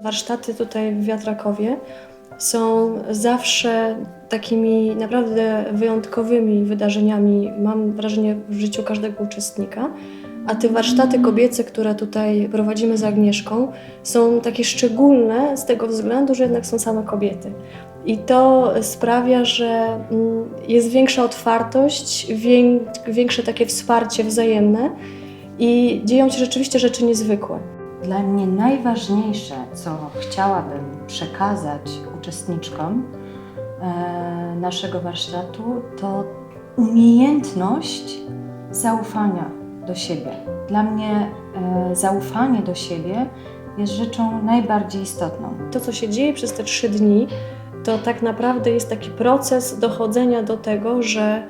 Warsztaty tutaj w Wiatrakowie są zawsze takimi naprawdę wyjątkowymi wydarzeniami, mam wrażenie, w życiu każdego uczestnika. A te warsztaty kobiece, które tutaj prowadzimy z Agnieszką, są takie szczególne z tego względu, że jednak są same kobiety. I to sprawia, że mm, jest większa otwartość, wię- większe takie wsparcie wzajemne i dzieją się rzeczywiście rzeczy niezwykłe. Dla mnie najważniejsze, co chciałabym przekazać uczestniczkom e, naszego warsztatu, to umiejętność zaufania do siebie. Dla mnie e, zaufanie do siebie jest rzeczą najbardziej istotną. To, co się dzieje przez te trzy dni, to tak naprawdę jest taki proces dochodzenia do tego, że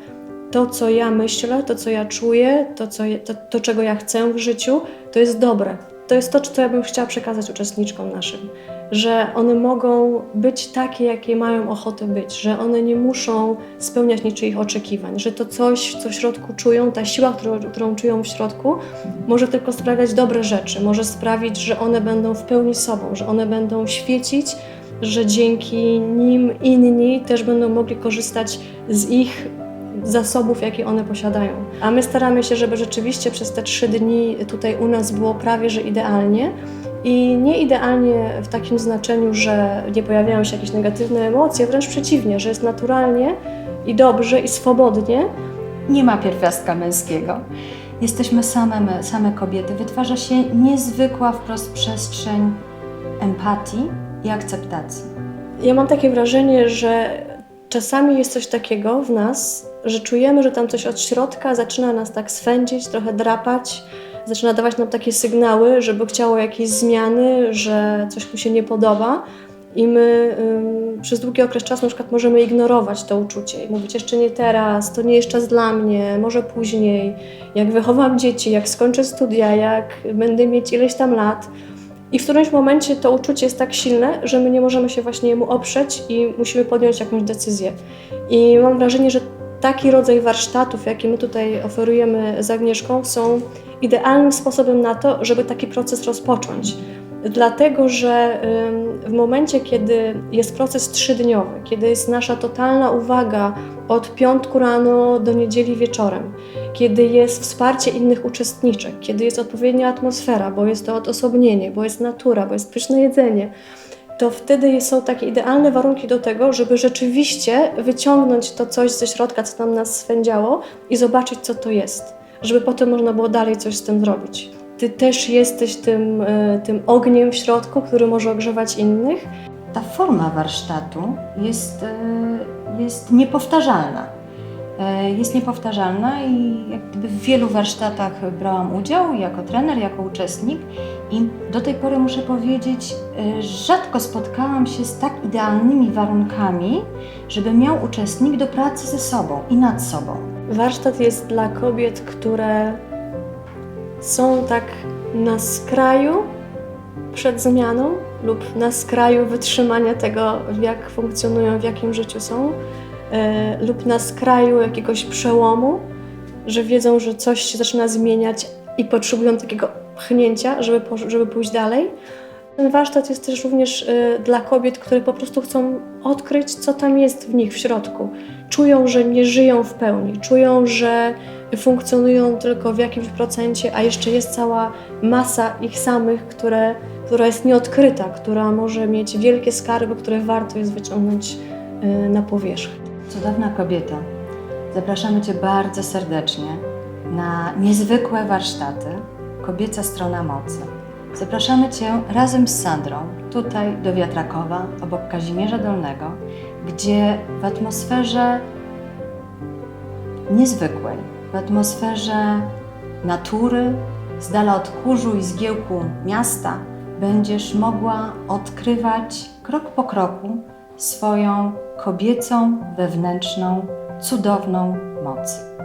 to, co ja myślę, to, co ja czuję, to, co, to, to czego ja chcę w życiu, to jest dobre. To jest to, co ja bym chciała przekazać uczestniczkom naszym. Że one mogą być takie, jakie mają ochotę być, że one nie muszą spełniać niczyich oczekiwań, że to coś, co w środku czują, ta siła, którą, którą czują w środku, może tylko sprawiać dobre rzeczy, może sprawić, że one będą w pełni sobą, że one będą świecić, że dzięki nim inni też będą mogli korzystać z ich zasobów, jakie one posiadają. A my staramy się, żeby rzeczywiście przez te trzy dni tutaj u nas było prawie że idealnie. I nie idealnie w takim znaczeniu, że nie pojawiają się jakieś negatywne emocje, wręcz przeciwnie, że jest naturalnie i dobrze i swobodnie, Nie ma pierwiastka męskiego. Jesteśmy same, same kobiety. Wytwarza się niezwykła wprost przestrzeń empatii i akceptacji. Ja mam takie wrażenie, że czasami jest coś takiego w nas, że czujemy, że tam coś od środka zaczyna nas tak swędzić, trochę drapać, zaczyna dawać nam takie sygnały, żeby chciało jakieś zmiany, że coś mu się nie podoba. I my ym, przez długi okres czasu na przykład możemy ignorować to uczucie i mówić jeszcze nie teraz, to nie jest czas dla mnie, może później, jak wychowam dzieci, jak skończę studia, jak będę mieć ileś tam lat. I w którymś momencie to uczucie jest tak silne, że my nie możemy się właśnie jemu oprzeć i musimy podjąć jakąś decyzję. I mam wrażenie, że taki rodzaj warsztatów, jaki my tutaj oferujemy z Agnieszką, są idealnym sposobem na to, żeby taki proces rozpocząć. Dlatego, że w momencie, kiedy jest proces trzydniowy, kiedy jest nasza totalna uwaga od piątku rano do niedzieli wieczorem, kiedy jest wsparcie innych uczestniczek, kiedy jest odpowiednia atmosfera, bo jest to odosobnienie, bo jest natura, bo jest pyszne jedzenie, to wtedy są takie idealne warunki do tego, żeby rzeczywiście wyciągnąć to coś ze środka, co tam nas swędziało i zobaczyć, co to jest, żeby potem można było dalej coś z tym zrobić. Ty też jesteś tym, y, tym ogniem w środku, który może ogrzewać innych. Ta forma warsztatu jest, e, jest niepowtarzalna. E, Jest niepowtarzalna i jak w wielu warsztatach brałam udział jako trener, jako uczestnik i do tej pory muszę powiedzieć, e, rzadko spotkałam się z tak idealnymi warunkami, żeby miał uczestnik do pracy ze sobą i nad sobą. Warsztat jest dla kobiet, które są tak na skraju przed zmianą lub na skraju wytrzymania tego, jak funkcjonują, w jakim życiu są, lub na skraju jakiegoś przełomu, że wiedzą, że coś się zaczyna zmieniać i potrzebują takiego pchnięcia, żeby, żeby pójść dalej. Ten warsztat jest też również e, dla kobiet, które po prostu chcą odkryć, co tam jest w nich w środku. Czują, że nie żyją w pełni, czują, że funkcjonują tylko w jakimś procencie, a jeszcze jest cała masa ich samych, które, która jest nieodkryta, która może mieć wielkie skarby, które warto jest wyciągnąć e, na powierzchnię. Cudowna kobieta, zapraszamy Cię bardzo serdecznie na niezwykłe warsztaty Kobieca Strona Mocy. Zapraszamy Cię razem z Sandrą tutaj do Wiatrakowa, obok Kazimierza Dolnego, gdzie w atmosferze niezwykłej, w atmosferze natury, z dala od kurzu i zgiełku miasta, będziesz mogła odkrywać krok po kroku swoją kobiecą, wewnętrzną, cudowną moc.